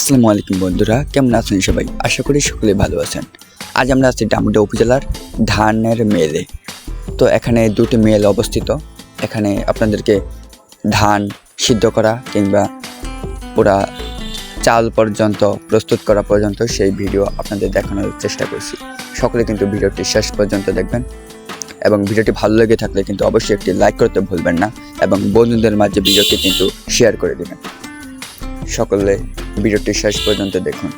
আসসালামু আলাইকুম বন্ধুরা, কেমন আছেন সবাই? আশা করি সকলে ভালো আছেন। আজ আমরা আছি ডামুডা উপজেলার ধানের মেলে। তো এখানে দুটি মেল অবস্থিত। এখানে আপনাদেরকে ধান সিদ্ধ করা কিংবা ওরা চাল পর্যন্ত, প্রস্তুত করা পর্যন্ত সেই ভিডিও আপনাদের দেখানোর চেষ্টা করছি। সকলে কিন্তু ভিডিওটি শেষ পর্যন্ত দেখবেন এবং ভিডিওটি ভালো লেগে থাকলে কিন্তু অবশ্যই একটি লাইক করতে ভুলবেন না এবং বন্ধুদের মাঝে ভিডিওটি কিন্তু শেয়ার করে দেবেন। সকলে ভিডিওটি শেষ পর্যন্ত দেখুন।